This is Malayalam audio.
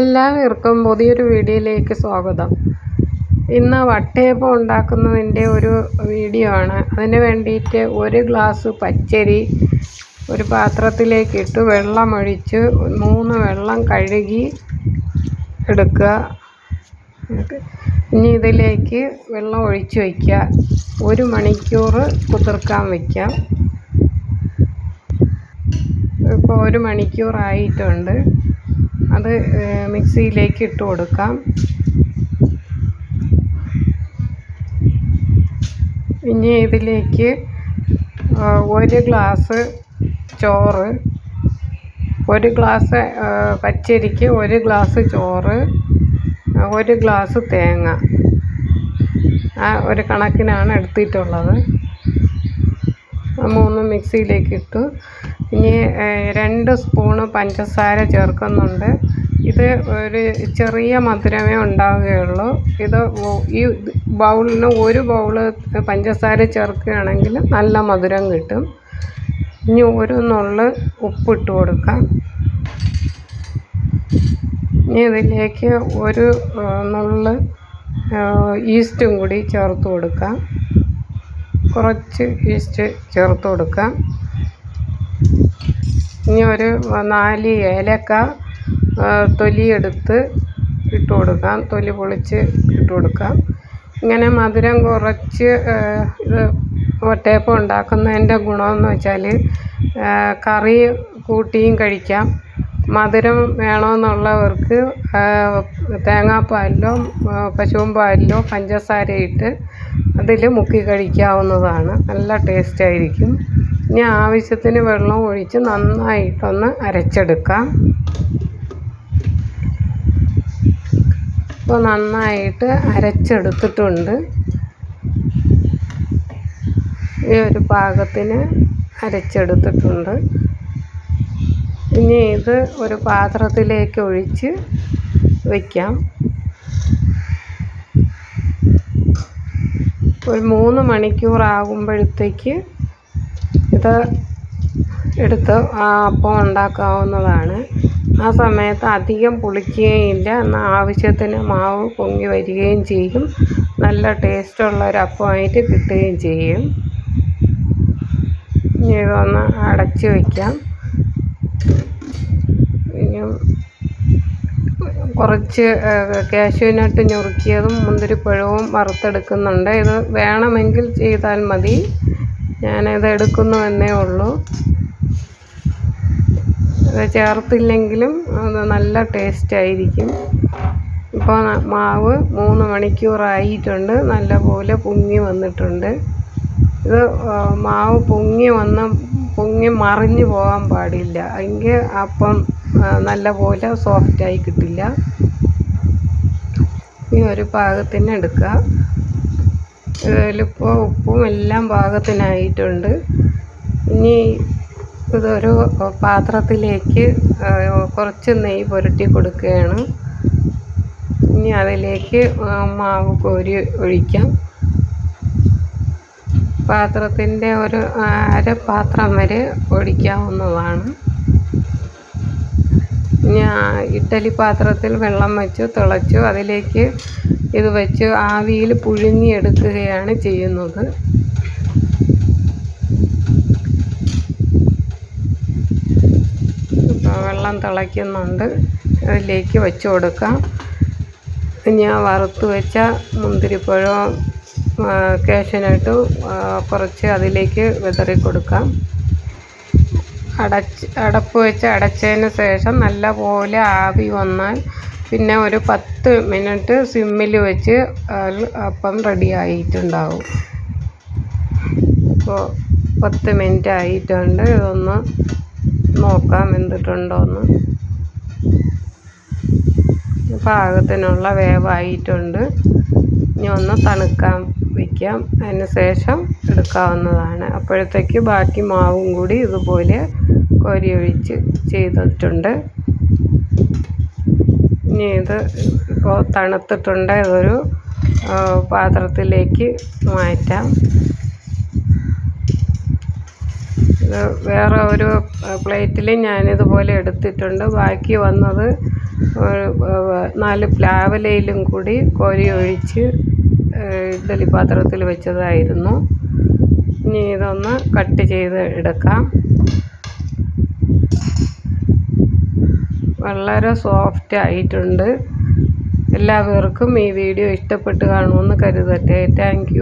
എല്ലാവർക്കും പുതിയൊരു വീഡിയോയിലേക്ക് സ്വാഗതം. ഇന്ന് വട്ടയപ്പം ഉണ്ടാക്കുന്നതിന്റെ ഒരു വീഡിയോ ആണ്. അതിന് വേണ്ടിയിട്ട് ഒരു ഗ്ലാസ് പച്ചരി ഒരു പാത്രത്തിലേക്ക് ഇട്ട് വെള്ളമൊഴിച്ച് മൂന്ന് വെള്ളം കഴുകി എടുക്കുക. ഇനി ഇതിലേക്ക് വെള്ളം ഒഴിച്ച് വയ്ക്കുക. ഒരു മണിക്കൂർ കുതിർക്കാൻ വയ്ക്കാം ഇപ്പോൾ ഒരു മണിക്കൂറായിട്ടുണ്ട്. അത് മിക്സിയിലേക്ക് ഇട്ട് കൊടുക്കാം. ഇനി ഇതിലേക്ക് ഒരു ഗ്ലാസ് ചോറ് ഒരു ഗ്ലാസ് പച്ചരിക്ക് ഒരു ഗ്ലാസ് ചോറ് ഒരു ഗ്ലാസ് തേങ്ങ. ആ ഒരു കണക്കിനാണ് എടുത്തിട്ടുള്ളത്. മൂന്നും മിക്സിയിലേക്ക് ഇട്ടു. ഇനി രണ്ട് സ്പൂണ് പഞ്ചസാര ചേർക്കുന്നുണ്ട്. ഇത് ഒരു ചെറിയ മധുരമേ ഉണ്ടാവുകയുള്ളൂ. ഇത് ഈ ബൗളിന് ഒരു ബൗൾ പഞ്ചസാര ചേർക്കുകയാണെങ്കിൽ നല്ല മധുരം കിട്ടും. ഇനി ഒരു നുള്ള് ഉപ്പിട്ട് കൊടുക്കാം. ഇനി ഇതിലേക്ക് ഒരു നുള്ള് ഈസ്റ്റും കൂടി ചേർത്ത് കൊടുക്കാം. കുറച്ച് ഈസ്റ്റ് ചേർത്ത് കൊടുക്കാം. ഇനി ഒരു നാല് ഏലക്ക തൊലി എടുത്ത് ഇട്ട് കൊടുക്കാം തൊലി പൊളിച്ച് ഇട്ട് കൊടുക്കാം ഇങ്ങനെ മധുരം കുറച്ച് ഇത് വട്ടയപ്പം ഉണ്ടാക്കുന്നതിന്റെ ഗുണമെന്ന് വെച്ചാൽ കറി കൂട്ടിയും കഴിക്കാം. മധുരം വേണമെന്നുള്ളവർക്ക് തേങ്ങാപ്പാലിലോ പശുവിൻ പാലിലോ പഞ്ചസാരയിട്ട് അതിൽ മുക്കി കഴിക്കാവുന്നതാണ്. നല്ല ടേസ്റ്റ് ആയിരിക്കും. ഇനി ആവശ്യത്തിന് വെള്ളം ഒഴിച്ച് നന്നായിട്ടൊന്ന് അരച്ചെടുക്കാം. ഇപ്പോൾ നന്നായിട്ട് അരച്ചെടുത്തിട്ടുണ്ട്. ഈ ഒരു പാകത്തിന് അരച്ചെടുത്തിട്ടുണ്ട്. ഇനി ഇത് ഒരു പാത്രത്തിലേക്ക് ഒഴിച്ച് വയ്ക്കാം ഒരു മൂന്ന് മണിക്കൂർ ആകുമ്പോഴത്തേക്ക് ഇത് എടുത്ത് അപ്പം ഉണ്ടാക്കാവുന്നതാണ്. ആ സമയത്ത് അധികം പുളിക്കുകയില്ല. എന്നാൽ ആവശ്യത്തിന് മാവ് പൊങ്ങി വരികയും ചെയ്യും. നല്ല ടേസ്റ്റുള്ള ഒരു അപ്പമായിട്ട് കിട്ടുകയും ചെയ്യും. ഇനി ഇതൊന്ന് അടച്ച് വയ്ക്കാം. ഇനി കുറച്ച് കാശുവിനട്ട് ഞുറുക്കിയതും മുന്തിരിപ്പഴവും വറുത്തെടുക്കുന്നുണ്ട്. ഇത് വേണമെങ്കിൽ ചെയ്താൽ മതി. ഞാനത് എടുക്കുന്നു എന്നേ ഉള്ളൂ. അത് ചേർത്തില്ലെങ്കിലും അത് നല്ല ടേസ്റ്റ് ആയിരിക്കും ഇപ്പോൾ മാവ് മൂന്ന് മണിക്കൂറായിട്ടുണ്ട്. നല്ലപോലെ പൊങ്ങി വന്നിട്ടുണ്ട്. ഇത് മാവ് പൊങ്ങി വന്ന് പൊങ്ങി മറിഞ്ഞു പോകാൻ പാടില്ല. എങ്കിൽ അപ്പം നല്ലപോലെ സോഫ്റ്റായി കിട്ടില്ല. ഈ ഒരു പാകത്തിന് എടുക്കുക ഇതിലിപ്പോൾ ഉപ്പും എല്ലാം പാകത്തിനായിട്ടുണ്ട്. ഇനി ഇതൊരു പാത്രത്തിലേക്ക് കുറച്ച് നെയ്യ് പുരട്ടി കൊടുക്കുകയാണ്. ഇനി അതിലേക്ക് മാവ് കോരി ഒഴിക്കാം. പാത്രത്തിന്റെ ഒരു അര പാത്രം വരെ ഒഴിക്കാവുന്നതാണ്. ഇനി ഇഡ്ഡലി പാത്രത്തിൽ വെള്ളം വെച്ച് തിളച്ചു അതിലേക്ക് ഇത് വെച്ച് ആവിയിൽ പുഴുങ്ങിയെടുക്കുകയാണ് ചെയ്യുന്നത്. വെള്ളം തിളയ്ക്കുന്നുണ്ട്. അതിലേക്ക് വെച്ച് കൊടുക്കാം. ഇനി ആ വറുത്ത് വെച്ച മുന്തിരിപ്പഴോ കാഷ്യനട്ടും കുറച്ച് അതിലേക്ക് വിതറി കൊടുക്കാം. അടച്ച് അടപ്പ് വെച്ച് അടച്ചതിന് ശേഷം നല്ല പോലെ ആവി വന്നാൽ പിന്നെ ഒരു പത്ത് മിനിറ്റ് സിമ്മിൽ വെച്ച് അപ്പം റെഡി ആയിട്ടുണ്ടാവും. അപ്പോൾ പത്ത് മിനിറ്റ് ആയിട്ടുണ്ട്. ഇതൊന്ന് നോക്കാം വെന്തിട്ടുണ്ടോയെന്ന് പാകത്തിനുള്ള വേവായിട്ടുണ്ട്. ഇനി ഒന്ന് തണുക്കാൻ വയ്ക്കാം അതിന് ശേഷം എടുക്കാവുന്നതാണ്. അപ്പോഴത്തേക്ക് ബാക്കി മാവും കൂടി ഇതുപോലെ കോരി ഒഴിച്ച് ചെയ്തിട്ടുണ്ട്. ഇനി ഇത് ഇപ്പോൾ തണുത്തിട്ടുണ്ട് ഒരു പാത്രത്തിലേക്ക് മാറ്റാം. ഇത് വേറെ ഒരു പ്ലേറ്റിൽ ഞാനിതുപോലെ എടുത്തിട്ടുണ്ട്. ബാക്കി വന്നത് നാല് പ്ലാവിലയിലും കൂടി കോരി ഒഴിച്ച് ഇഡ്ഡലി പാത്രത്തിൽ വെച്ചതായിരുന്നു. ഇനി ഇതൊന്ന് കട്ട് ചെയ്ത് എടുക്കാം. വളരെ സോഫ്റ്റ് ആയിട്ടുണ്ട്. എല്ലാവർക്കും ഈ വീഡിയോ ഇഷ്ടപ്പെട്ട് കാണുമെന്ന് കരുതട്ടെ. താങ്ക്